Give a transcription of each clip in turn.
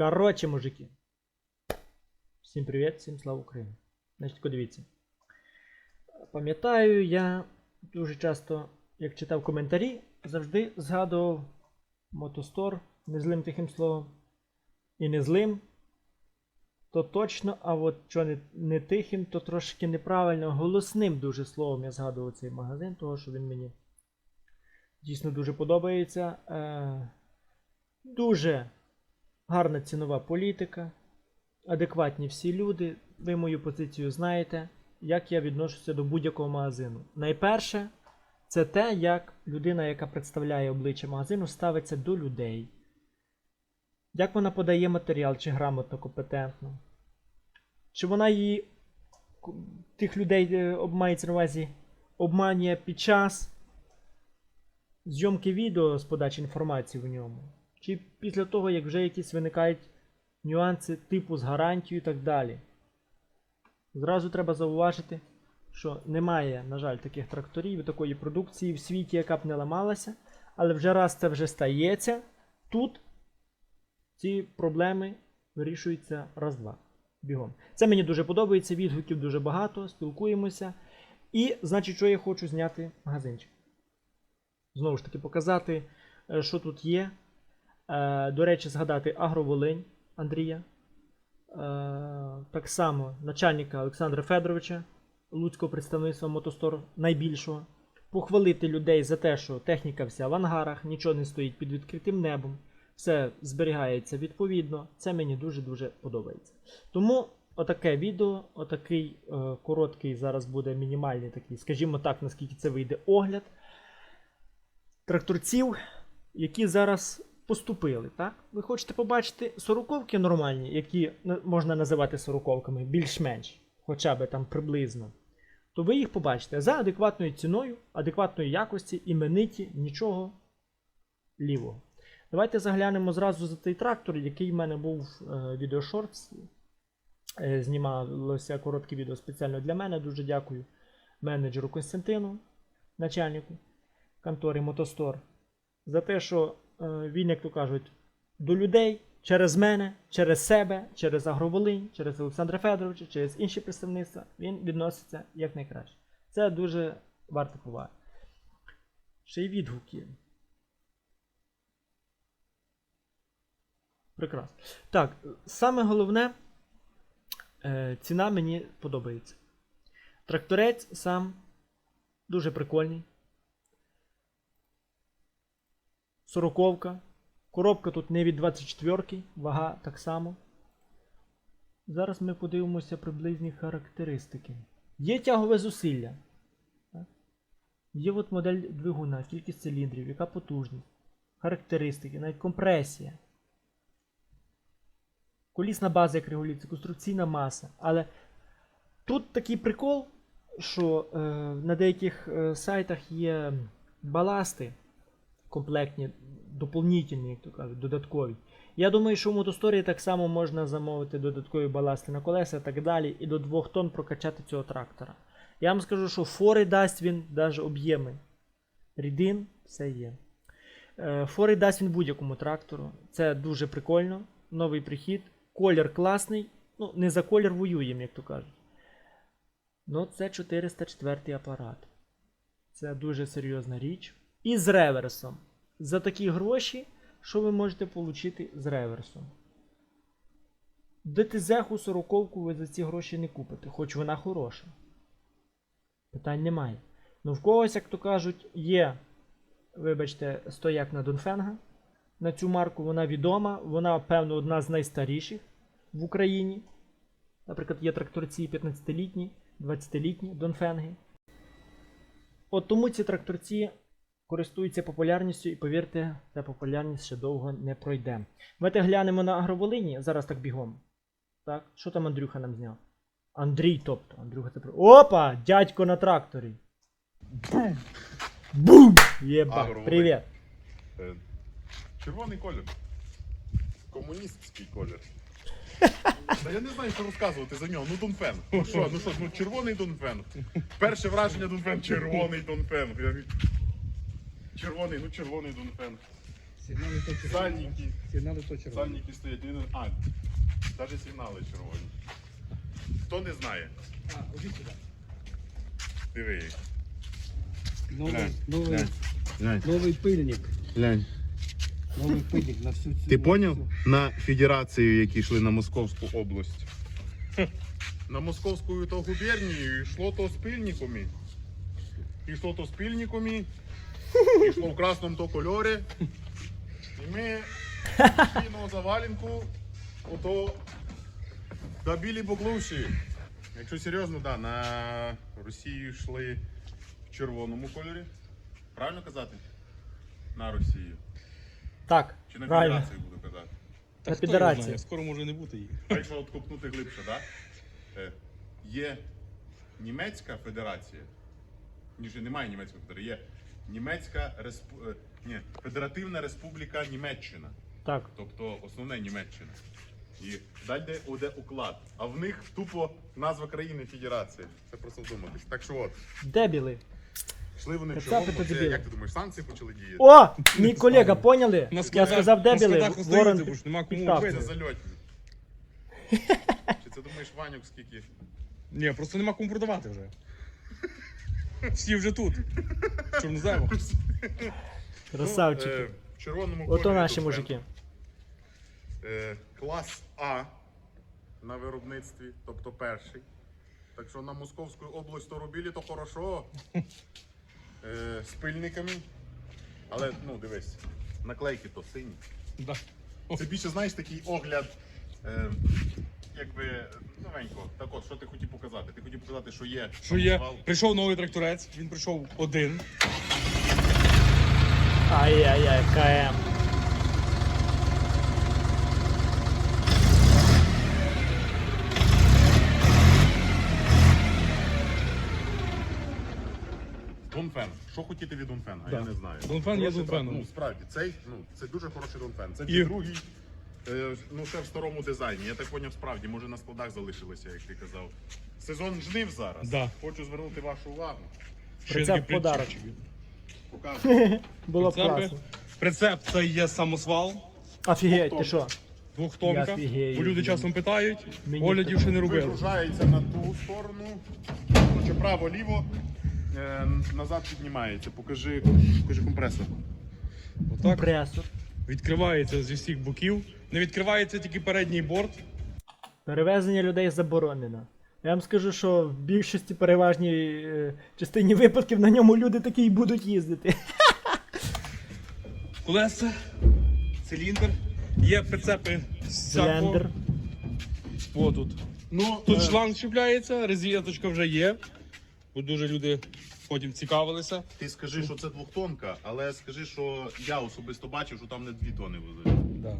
Коротше, мужики. Всім привіт, всім слава Україні. Значить, дивіться. Пам'ятаю, я дуже часто, як читав коментарі, завжди згадував Мотостор незлим тихим словом. І не злим. То точно, а от що не, не тихим, то трошки неправильно, голосним дуже словом я згадував цей магазин, того що він мені дійсно дуже подобається. Е, дуже гарна цінова політика, адекватні всі люди. Ви мою позицію знаєте, як я відношуся до будь-якого магазину. Найперше, це те, як людина, яка представляє обличчя магазину, ставиться до людей. Як вона подає матеріал, чи грамотно, компетентно. Чи вона її тих людей е, об- мається на увазі обманює під час зйомки відео з подачі інформації в ньому. Чи після того, як вже якісь виникають нюанси типу з гарантією і так далі. Зразу треба зауважити, що немає, на жаль, таких тракторів і такої продукції в світі, яка б не ламалася. Але вже раз це вже стається, тут ці проблеми вирішуються раз-два. Бігом. Це мені дуже подобається, відгуків дуже багато, спілкуємося. І, значить, що я хочу зняти магазинчик. Знову ж таки, показати, е, що тут є. Е, До речі, згадати Агроволинь Андрія. Е, Так само начальника Олександра Федоровича, Луцького представництва Мотостор найбільшого. Похвалити людей за те, що техніка вся в ангарах, нічого не стоїть під відкритим небом, все зберігається відповідно. Це мені дуже-дуже подобається. Тому отаке відео, отакий е, короткий зараз буде мінімальний такий, скажімо так, наскільки це вийде огляд тракторців, які зараз поступили. Так? Ви хочете побачити сороковки нормальні, які можна називати сороковками, більш-менш, хоча б там приблизно. То ви їх побачите за адекватною ціною, адекватної якості, імениті, нічого лівого. Давайте заглянемо зразу за цей трактор, який в мене був е, відеошортс. Е, знімалося коротке відео спеціально для мене. Дуже дякую менеджеру Константину, начальнику контори Мотостор, за те, що він, як то кажуть, до людей через мене, через себе, через Агроволинь, через Олександра Федоровича, через інші представництва, він відноситься як найкраще. Це дуже варто поваги. Ще й відгуки. Прекрасно. Так, саме головне, е, ціна мені подобається. Тракторець сам дуже прикольний. Сороковка. Коробка тут не від 24, ки вага так само. Зараз ми подивимося приблизні характеристики. Є тягове зусилля. Є от модель двигуна, кількість циліндрів, яка потужність, характеристики, навіть компресія. Колісна база, як регулюється, конструкційна маса. Але тут такий прикол, що е, на деяких е, сайтах є баласти комплектні, доповнительні, як то кажуть, додаткові. Я думаю, що в мотосторії так само можна замовити додаткові баласти на колеса і так далі, і до 2 тонн прокачати цього трактора. Я вам скажу, що фори дасть він навіть об'єми. Рідин, все є. Е, Фори дасть він будь-якому трактору. Це дуже прикольно. Новий прихід. Колір класний. Ну, не за колір воюємо, як то кажуть. Ну, це 404 апарат. Це дуже серйозна річ. І з реверсом. За такі гроші, що ви можете отримати з реверсом? ДТЗ-ху 40 ви за ці гроші не купите, хоч вона хороша. Питань немає. Ну, в когось, як то кажуть, є, вибачте, стояк на Донфенга. На цю марку вона відома, вона, певно, одна з найстаріших в Україні. Наприклад, є тракторці 15-літні, 20-літні Донфенги. От тому ці тракторці користується популярністю, і повірте, ця популярність ще довго не пройде. Давайте глянемо на Агроволині, зараз так бігом. Так, що там Андрюха нам зняв? Андрій, тобто. Андрюха це. Опа! Дядько на тракторі. Бум! Бум! Єба, привіт. Е, Червоний колір. Комуністський колір. Та я не знаю, що розказувати за нього. Ну Донфен. Ну що, ну що, ну червоний Донфен. Перше враження Донфен, червоний Донфен. Червоний, ну червоний Донфен. Сигнали то червоні. Сальники. Сигнали то червоні. Сальники стоять. Він- А, навіть сигнали червоні. Хто не знає, А, ходіть сюди. диви їх. Новий, Глянь, новий, глянь. Глянь, новий пильник. глянь. Новий пильник на всю цю. Ти на поняв? всю- На федерацію, які йшли на Московську область. На Московську то губернію йшло то спільниками. Йшло то спільниками, йшло в красному то кольорі. І ми на завалінку ото добили буглуші. Якщо серйозно, да, на Росію йшли в червоному кольорі. Правильно казати? На Росію. Так, Чи на правильно. федерацію буду казати? На хто його федерації. знає, Скоро може не бути їх. А якщо от копнути глибше, да? Е, є Німецька Федерація. Ніж немає німецької федерації, є Німецька Респу... е, Ні, Федеративна Республіка Німеччина. Так. Тобто основне Німеччина. І далі де оде уклад. А в них тупо назва країни Федерація. Це просто вдуматись. Так що от, Дебіли. йшли вони в Кацапи чорному, то це, дебіли. як ти думаєш, санкції почали діяти? О! Мій колега, поняли? На Я складах- сказав на дебіли. складах Ворон бо ж нема кому. Це вбити. зальотні. Чи це думаєш Ванюк скільки? Ні, просто нема кому продавати вже. Всі вже тут. Чорноземах. Красавчики. Ну, е, в червоному Ото кольорі наші тут мужики. Е, клас А на виробництві, тобто перший. Так що на Московську область то робили, то хорошо. Е, з пильниками. Але ну дивись, наклейки то сині. Да. Це більше, знаєш, такий огляд. Е, якби новенько. Так от, що ти хотів показати? Ти хотів показати, що є. Що є? самосвал. Прийшов новий тракторець, він прийшов один. Ай-яй-яй, КМ. Донфен. Що хотіти від Донфена? Да. Я не знаю. Донфен є Хороший трак- Ну, справді, цей, ну, це дуже хороший Донфен. Це І- другий. Е, ну, ще в старому дизайні. Я так поняв, справді, може на складах залишилося, як ти казав. Сезон жнив зараз. Да. Хочу звернути вашу увагу. Прицеп подарок. Показую. Було б класно. Прицеп це є самосвал, Офігеть, ти що? двохтомка. Я Бо люди часом питають, Мені оглядів ще не робили. Вигружається на ту сторону. Короче, право-ліво. Е, назад піднімається. Покажи, покажи компресор. Отак Компресор. Відкривається зі всіх боків. Не відкривається тільки передній борт. Перевезення людей заборонено. Я вам скажу, що в більшості переважній е, частині випадків на ньому люди такі й будуть їздити. Колеса, циліндр. Є прицепи з Циліндр. О, тут. Ну, Тут е, шланг чіпляється, резиночка вже є. Бо дуже люди потім цікавилися. Ти скажи, що це двохтонка, але скажи, що я особисто бачив, що там не дві тони везуть. Да.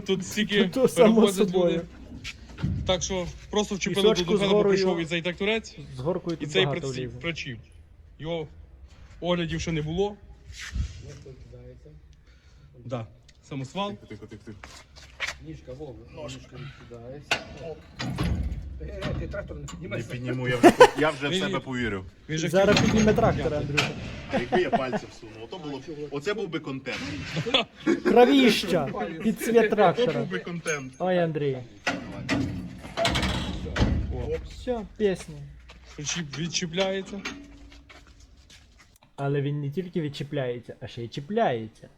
Тут стільки То само перевозять собою. люди. Так що просто вчепили до з бо горою. прийшов і цей тракторець, З горкою і тут цей багато влізе. причіп. Його оглядів ще не було. Да. Самосвал. Тихо, тихо, тихо, тихо. Ніжка, Вова, ніжка відкидається. Ти трактор не Не піднімайся. підніму, я вже, я вже в себе повірив. Він же Зараз підніме трактор, Андрюха. Якби я пальці всунув, ото було, оце був би контент. Кровіща під цвіт Ото трактора. був би контент. Ой, Андрій. Все, пісня. причіп відчіпляється. Але він не тільки відчіпляється, а ще й чіпляється.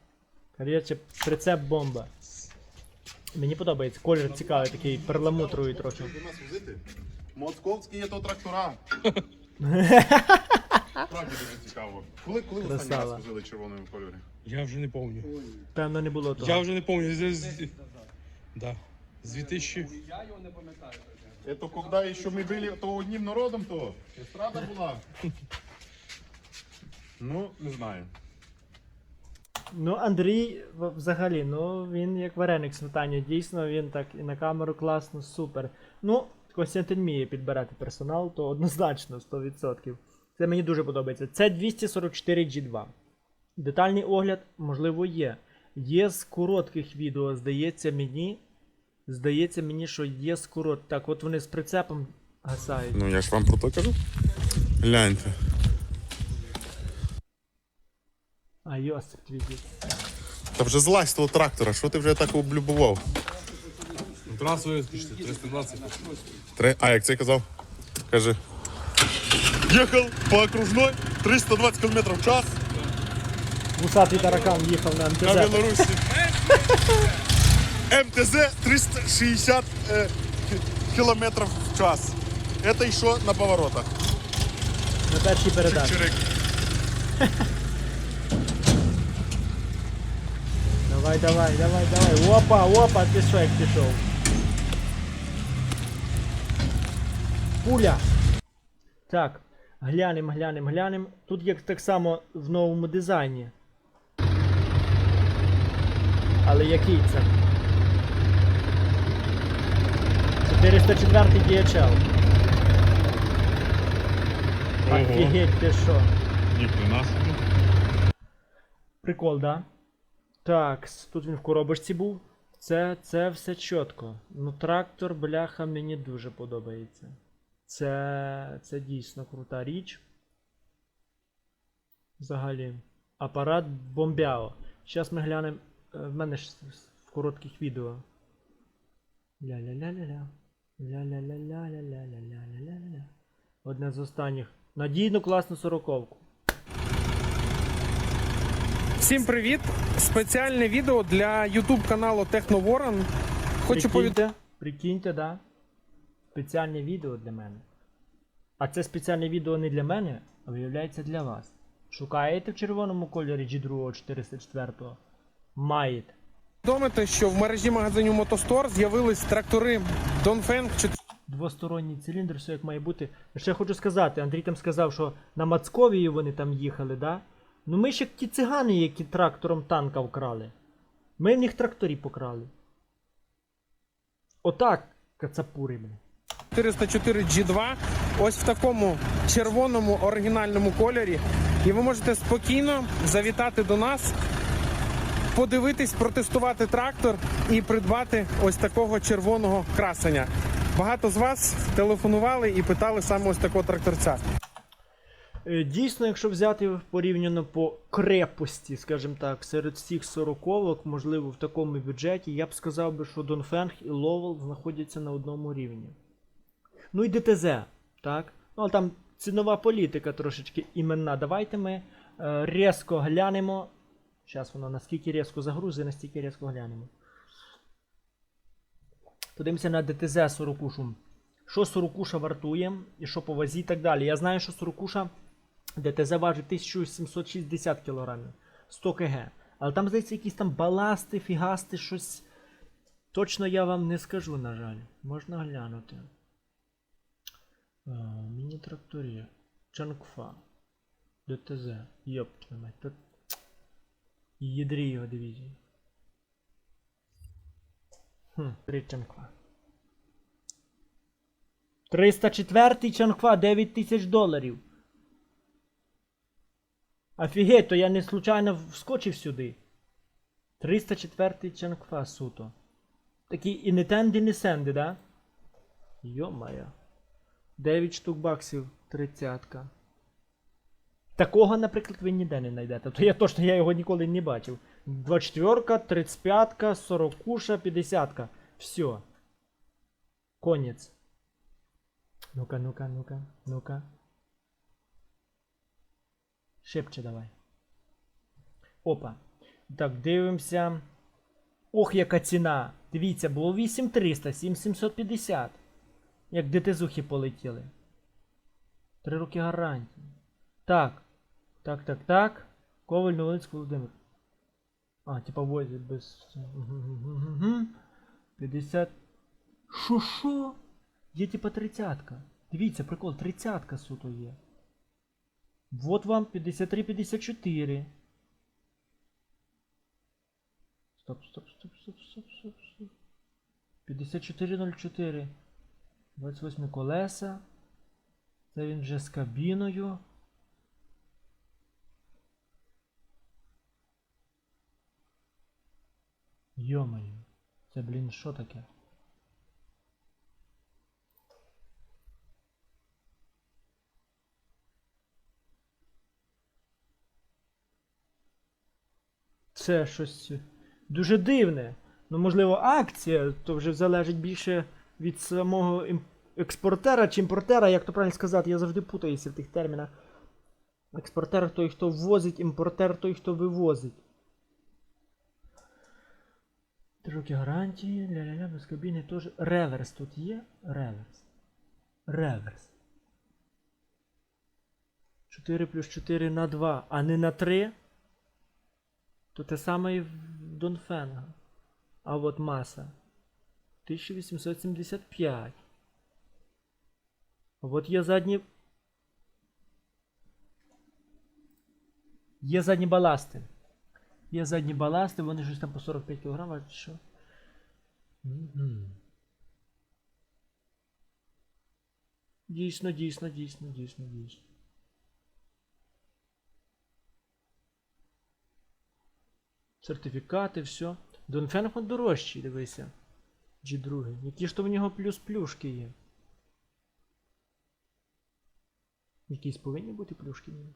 Короче, прицеп бомба. Мені подобається, колір цікавий, такий перламутровий трохи. Щоб до нас возити? Московські є то трактора. Справді дуже цікаво. Коли, коли в останній Красава. раз возили червоному кольорі? Я вже не пам'ятаю. Певно, не було того. Я вже не пам'ятаю. З, з, да. з 2000. Я його не пам'ятаю. Это когда еще мы были то одним народом, то эстрада була. Ну, не знаю. Ну, Андрій взагалі, ну він як вареник сметані. Дійсно, він так і на камеру класно, супер. Ну, Костянтин вміє підбирати персонал, то однозначно 100%. Це мені дуже подобається. Це 244 G2. Детальний огляд, можливо, є. Є з коротких відео, здається мені. Здається мені, що є з корот. Так, от вони з прицепом гасають. Ну я ж вам про то кажу. Гляньте. А Йосип твій дід. Та вже злазь з того трактора, що ти вже так облюбував? Вискочити, 320. Три... А, як це казав? Каже. Їхав по окружной 320 км в час Вусатий таракан їхав на на МТЗ. Білорусі. МТЗ 360 е, км в час. Это йшло на поворотах. На першій передачі. Давай, давай, давай, давай. Опа, опа, що як пішов. Пуля. Так, глянем, глянем, глянем. Тут як так само в новому дизайні. Але який це? 404 DHL. Офігеть, ти що? Ніхрена собі. Прикол, да? Так, тут він в коробочці був. Це, це все чітко. Ну, трактор, бляха, мені дуже подобається. Це, це дійсно крута річ. Взагалі. Апарат бомбяо. Зараз ми глянемо. е, В мене ж в коротких відео. Ля-ля-ля-ля-ля. Ля-ля-ля-ля-ля-ля-ля-ля-ля-ля. Одне з останніх. Надійну класну сороковку. Всім привіт! Спеціальне відео для YouTube каналу Техноворон. Хочу повідомити. Прикиньте, да. Спеціальне відео для мене. А це спеціальне відео не для мене, а виявляється для вас. Шукаєте в червоному кольорі G2 404? Маєте. повідомити, що в мережі магазинів Мотостор з'явились трактори Dongfeng 4 Двосторонній циліндр, все як має бути. Ще хочу сказати, Андрій там сказав, що на Мацковії вони там їхали, да? Ну ми як ті цигани, які трактором танка вкрали. Ми в них тракторі покрали. Отак, кацапури, блін. 404 G2 ось в такому червоному оригінальному кольорі. І ви можете спокійно завітати до нас, подивитись, протестувати трактор і придбати ось такого червоного красення. Багато з вас телефонували і питали саме ось такого тракторця. Е, Дійсно, якщо взяти порівняно по крепості, скажімо так, серед всіх сороковок, можливо, в такому бюджеті, я б сказав би, що Донфенг і Ловел знаходяться на одному рівні. Ну і ДТЗ, так? Ну, а там цінова політика трошечки іменна. Давайте ми е, різко глянемо. Зараз воно наскільки різко загрузить, настільки різко глянемо. Подивимося на ДТЗ Сорокушу. Що Сорокуша вартує і що по вазі і так далі. Я знаю, що Сорокуша ДТЗ важить 1760 кг, 100 кг. Але там, здається, якісь там баласти, фігасти, щось. Точно я вам не скажу, на жаль. Можна глянути. Міні-тракторі. Чангфа. ДТЗ. Йоп, твою мать. Тут... Ядрі його дивізії. Хм, три Чангфа. 304 Чангфа, 9 тисяч доларів. Офігеть, то я не случайно вскочив сюди. 304 Чангфа суто. Такий і не тенди, не сенди, да? Йо-моє. 9 штук баксів, тридцятка. Такого, наприклад, ви ніде не знайдете. То я точно я його ніколи не бачив. 24, 35, 40, 50. Все. Конець. Ну-ка, ну-ка, ну-ка, ну-ка. Шепче давай. Опа. Так, дивимося. Ох, яка ціна. Дивіться, було 8300, 7750. Як ДТЗухи полетіли. Три роки гарантії. Так. Так, так, так. Коваль Новолинськ Володимир. А, типа возять без. 50. Шо шо? Є типа тридцятка. Дивіться, прикол, тридцятка суто є. Вот вам 53-54. Стоп, стоп, стоп, стоп, стоп, стоп, стоп. 5404. 28 колеса. Це він вже з кабіною. Йомаю. Це, блін, що таке? Це щось дуже дивне. Ну, можливо, акція, то вже залежить більше від самого експортера чи імпортера, як то правильно сказати, я завжди путаюся в тих термінах. Експортер той, хто ввозить, імпортер той, хто вивозить. Роки гарантії, ля-ля-ля, без кабіни теж. Реверс тут є? Реверс. Реверс. 4 плюс 4 на 2, а не на 3. То те саме і в Донфенга. А от маса. 1875. А от є задні. Є задні баласти. Є задні баласти, вони щось там по 45 кг, а що? Дійсно, дійсно, дійсно, дійсно, дійсно. Сертифікати, все. Донфенг дорожчий, дивися. G2. Які ж то в нього плюс плюшки є? Якісь повинні бути плюшки в.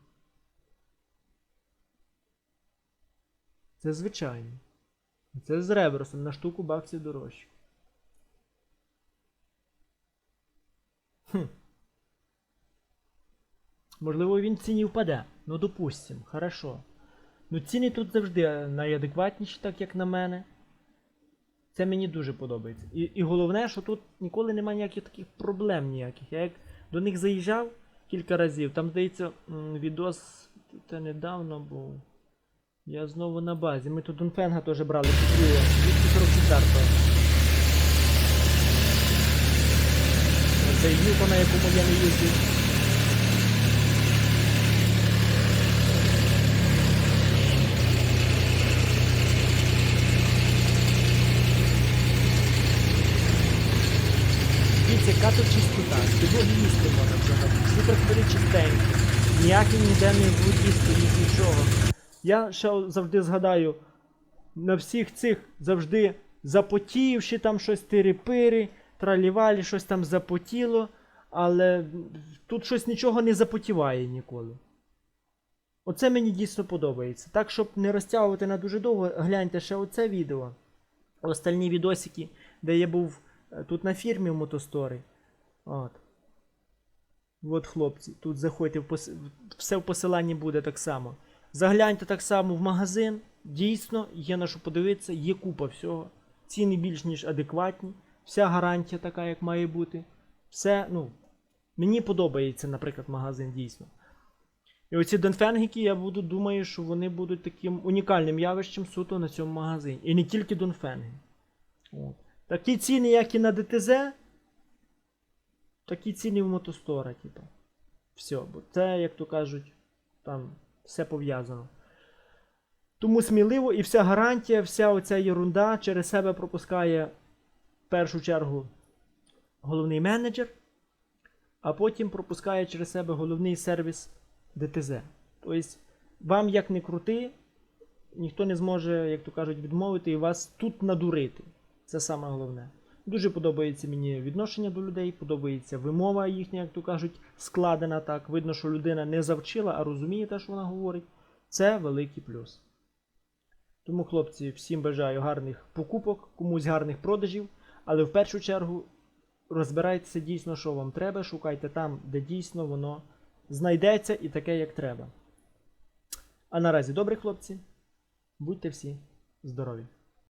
Це звичайно. Це з реверсом на штуку баксів дорожче. Хм. Можливо, він в ціні впаде. Ну, допустим, хорошо. Ну, ціни тут завжди найадекватніші, так як на мене. Це мені дуже подобається. І, і головне, що тут ніколи немає ніяких таких проблем ніяких. Я як до них заїжджав кілька разів, там, здається, відос це недавно був. Я знову на базі. Ми тут Дунфенга теж брали купили 244-го. Це юка, на якому я не їздив. Дивіться, яка тут підлоги їсти можна взагалі. Всі чистенькі. Ніякий ніде не воді стоїть, нічого. Я ще завжди згадаю, на всіх цих завжди запотівши там щось тири-пири, тралівалі, щось там запотіло, але тут щось нічого не запотіває ніколи. Оце мені дійсно подобається. Так, щоб не розтягувати на дуже довго, гляньте ще оце відео. Остальні відосики, де я був е, тут на фірмі в Мотостори. От. От, хлопці, тут заходьте, в пос... все в посиланні буде так само. Загляньте так само в магазин. Дійсно, є на що подивитися, є купа всього. Ціни більш ніж адекватні. Вся гарантія така, як має бути. Все, ну, мені подобається, наприклад, магазин дійсно. І оці донфенгіки, я буду думаю, що вони будуть таким унікальним явищем суто на цьому магазині. І не тільки донфенги. Такі ціни, як і на ДТЗ, такі ціни в мотостора, типу. Все, бо це, як то кажуть, там все пов'язано. Тому сміливо і вся гарантія, вся оця єрунда через себе пропускає в першу чергу головний менеджер, а потім пропускає через себе головний сервіс ДТЗ. Тобто, вам як не крути, ніхто не зможе, як то кажуть, відмовити і вас тут надурити. Це саме головне. Дуже подобається мені відношення до людей, подобається вимова їхня, як то кажуть, складена так. Видно, що людина не завчила, а розуміє те, що вона говорить. Це великий плюс. Тому, хлопці, всім бажаю гарних покупок, комусь гарних продажів, але в першу чергу розбирайтеся дійсно, що вам треба, шукайте там, де дійсно воно знайдеться і таке, як треба. А наразі добре, хлопці. Будьте всі здорові!